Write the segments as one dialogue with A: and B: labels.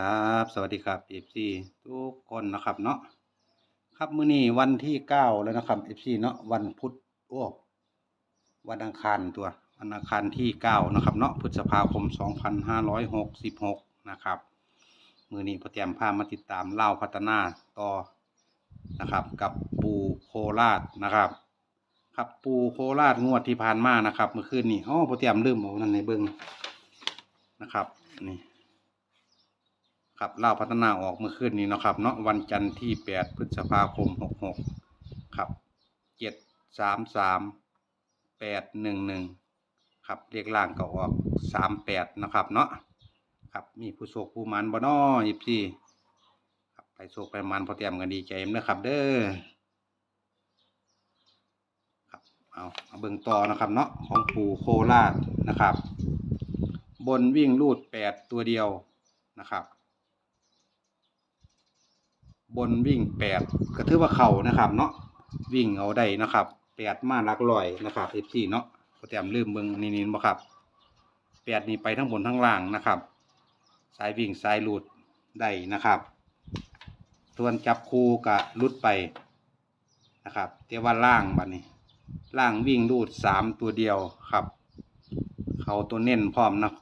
A: ครับ สวัสดีครับ FC ทุกคนนะครับเนาะครับมื้อนี้วันที่เก้าแล้วนะครับ FC เนาะวันพุธโอ้วันอังคารตัววันอังคารที่เก้านะครับเนาะพฤษภาคม 2566 นะครับมื้อนี้พอเตรียมพามาติดตามเล่าพัฒนาต่อนะครับ กับปูโคราชนะครับ ครับปูโคราชงวดที่ผ่านมานะครับ เมื่อคืนนี้อ๋อพอเตรียมลืมเอานั่นในเบิ่งนะครับนี่ ครับเล่าพัฒนาออกเมื่อคืนนี้นะครับเนาะวันจันทร์ที่8พฤษภาคม66ครับ733 811ครับเลขล่างก็ออก38นะครับเนาะครับมีผู้โชคผู้มันบ่น้อยิบซี่ครับไปโชคไปมันพอเตรียมกันดีใจมนะครับเด้อครับเอาเอาเบิ่งต่อนะครับเนาะของปู่โคราชนะครับ บนวิ่งรูด8ตัวเดียวนะครับ บนวิ่งแปดก็ถือว่าเข่านะครับ เนาะวิ่งเอาได้นะครับแปดมาลักลอยนะครับเอฟซีเนาะก็แต้มลืมเบิ่งนี่นี่บ่ครับแปดนี่ไปทั้งบนทั้งล่างนะครับ สายวิ่งสายหลุดได้นะครับส่วนจับคู่กับลุดไปนะครับแต่ว่าล่างบัดนี้ ล่างวิ่งรูดสามตัวเดียวครับ เขาตัวเน้นพร้อมนะ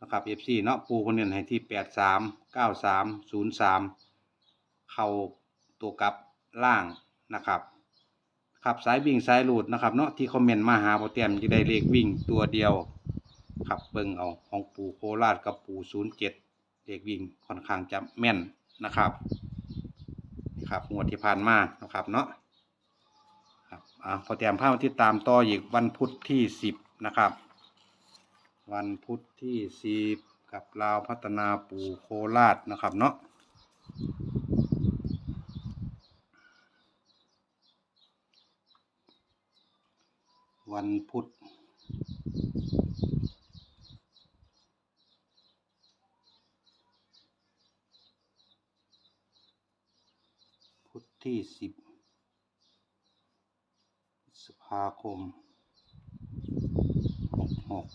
A: นะครับเอฟซีเนาะปูคนเน้นให้ที่แปดสามเก้าสามศูนย์สาม เขาตัวกับล่างนะครับครับสายวิ่งสายหลุดนะครับเนาะที่คอมเมนต์มาหาโปรเตียมจะได้เลขวิ่งตัวเดียวครับเบิ่งเอาของปูโคราชกับปูศูนย์เจ็ดเลขวิ่งค่อนข้างจะแม่นนะครับนี่ครับงวดที่ผ่านมานะครับเนาะครับอ่าโปรเตรียมภาพที่ตามต่ออีกวันพุธที่สิบนะครับ วันพุธที่สิบกับลาวพัฒนาปูโคราชนะครับเนาะ วันพุธพุธที่สิบพฤษภาคมหกหก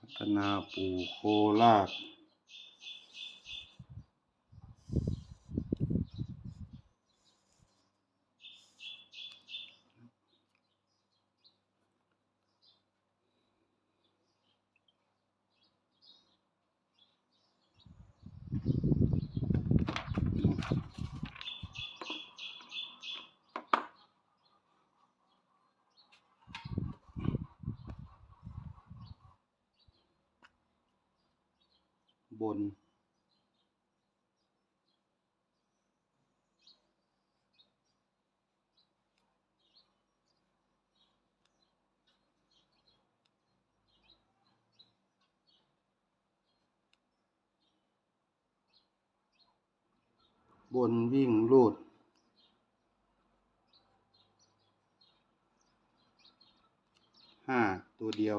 A: พัฒนาปู่โคราช บน บนวิ่งรูดห้าตัวเดียว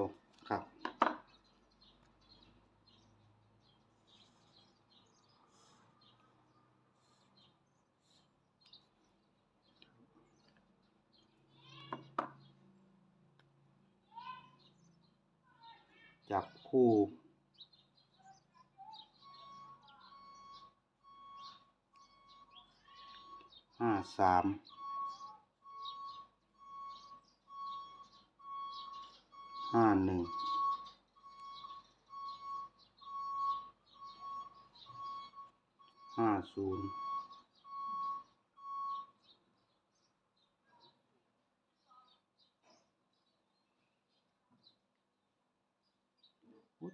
A: คู่ ห้าสามห้าหนึ่งห้าศูนย์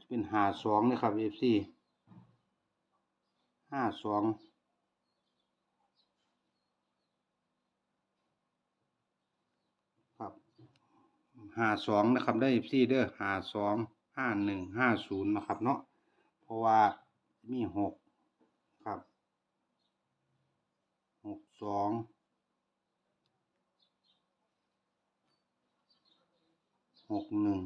A: จะเป็นหาสองนะครับเอฟซีห้าสองครับห้าสองนะครับได้ซี่เด้อห้าสองห้าหนึ่งห้าศูนย์นะครับเนาะเพราะว่ามีหกครับหกสองหกหนึ่ง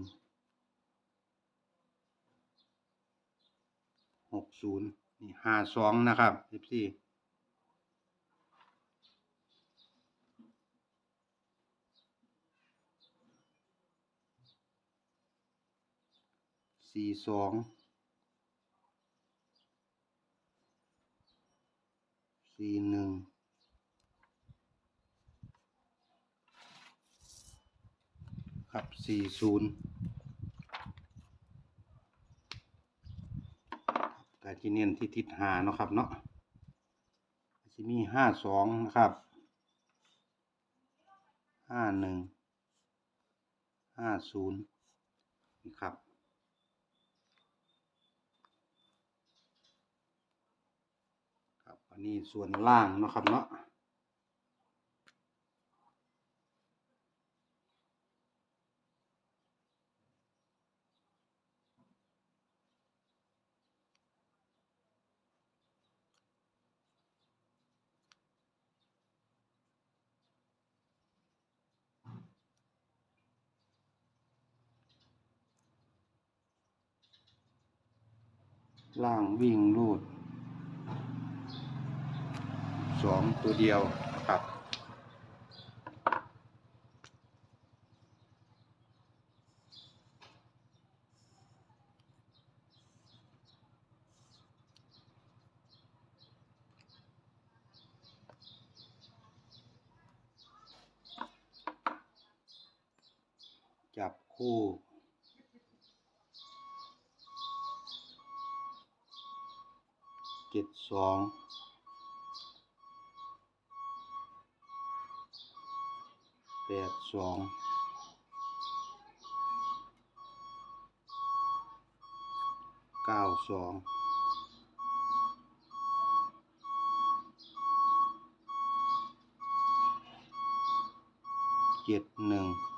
A: หกศูนย์นี่ห้าสองนะครับสิบสี่สี่สองสี่หนึ่งครับสี่ศูนย์ จะเนียนที่ทิศหาเนาะครับเนาะจะมีห้าสองนะครับห้าหนึ่งห้าศูนย์นี่ครับครับอันนี้ส่วนล่างเนาะครับเนาะ ล่างวิ่งรูดสองตัวเดียวครับจับคู่ เจ็ดสองแปดสองเก้าสองเจ็ดหนึ่ง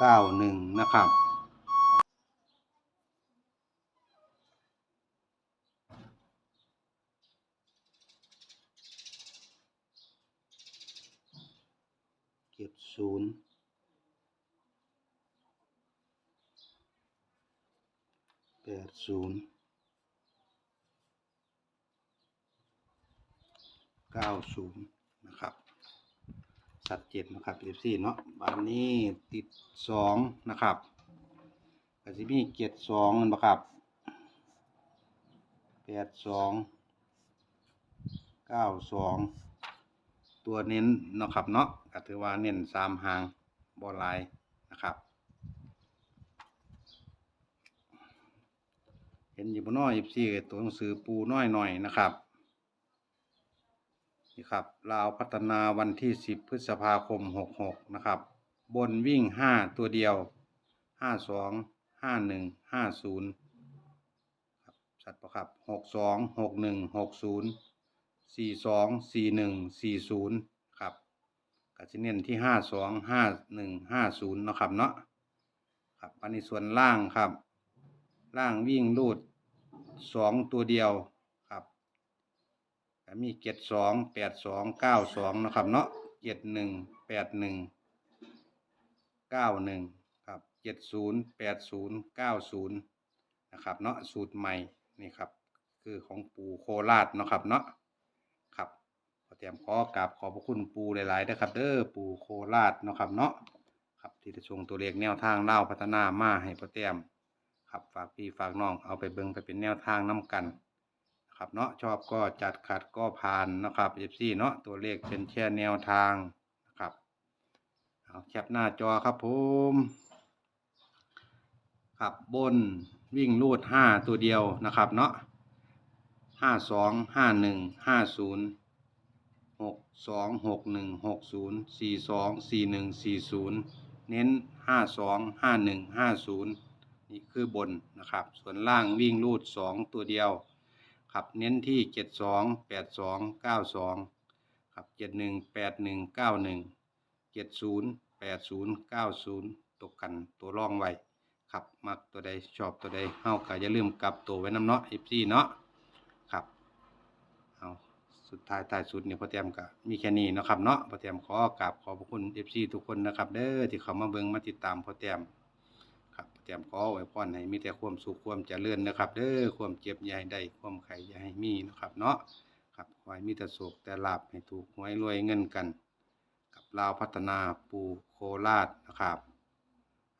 A: 91 นะครับ เก็บศูนย์แปดศูนย์เก้าศูนย์นะครับ ชัดเจนนะครับ FC เนาะบานนี้ติดสองนะครับก็จะมีเกียรสองนะครับแปดสองเก้าสองตัวเน้นนะครับเนาะก็ถือว่าเน้นสามหางบอลายนะครับ เห็นอยู่บนน้อย FC ตัวหนังสือปูน้อยหน่อยนะครับ นี่ครับลาวพัฒนาวันที่ 10 พฤษภาคม 66 นะครับ บนวิ่ง 5 ตัวเดียว 52 51 50ครับชัดปะครับ 62 61 60 42 41 40 ครับก็จะเน้นที่ 52 51 50เนาะครับเนาะครับอันนี้ส่วนล่างครับ ล่างวิ่งรูด 2 ตัวเดียว ก็มีเจ็ดสองแปดสองเก้าสองนะครับ เนาะเจ็ดหนึ่งแปดหนึ่งเก้าหนึ่งครับเจ็ดศูนย์แปดศูนย์เก้าศูนย์นะครับ เนาะสูตรใหม่นี่ครับ คือของปู่โคราชนะครับเนาะครับขอเตรียมขอกราบขอบพระคุณปู่หลายๆนะครับ เด้อปู่โคราชนะครับเนาะครับที่จะชงตัวเลขแนวทางเล่าพัฒนามาให้พอเตรียมครับฝากพี่ฝากน้องเอาไปเบิ่งไปเป็นแนวทางน้กัน ครับเนาะชอบก็จัดขัดก็ผ่านนะครับ FC เนาะตัวเลขเป็นแค่แนวทางนะครับเอาแคปหน้าจอครับผมครับบนวิ่งรูดห้าตัวเดียวนะครับเนาะห้าสองห้าหนึ่งห้าศูนย์หกสองหกหนึ่งหกศูนย์สี่สองสี่หนึ่งสี่ศูนย์เน้นห้าสองห้าหนึ่งห้าศูนย์นี่คือบนนะครับ ส่วนล่างวิ่งรูดสองตัวเดียว ครับเน้นที่เจ็ดสองแปดสองเก้าสองครับเจ็ดหนึ่งแปดหนึ่งเก้าหนึ่งเจ็ดศูนย์แปดศูนย์เก้าศูนย์ตกกันตัวร่องไว้ครับ มักตัวใดชอบตัวใดเฮาก็อย่าลืมกลับตัวไว้น้ำเนาะเอฟซีเนาะครับเอาสุดท้ายท้ายสุดเนี่ยพอเตรียมก็มีแค่นี้เนาะครับเนาะพอเตรียมขอกราบขอบพระคุณเอฟซีทุกคนนะครับ เด้อที่เขามาเบิ่งมาติดตามพอเตรียม แตรียมขอไว้พรให้มีแต่ความสุขความเจริญนะครับ เด้อความเจ็บอย่าให้ได้ความไข่อย่าให้มีนะครับเนาะครับขอให้มีแต่โศกแต่ลาบให้ถูกหวยรวยเงินกัน กับลาวพัฒนาปูโคราชนะครับ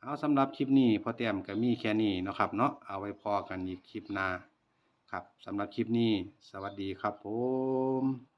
A: เอาสำหรับคลิปนี้พอเตรียมก็มีแค่นี้นะครับ เนาะเอาไว้พอกันอีกคลิปหน้าครับสำหรับคลิปนี้ สวัสดีครับผม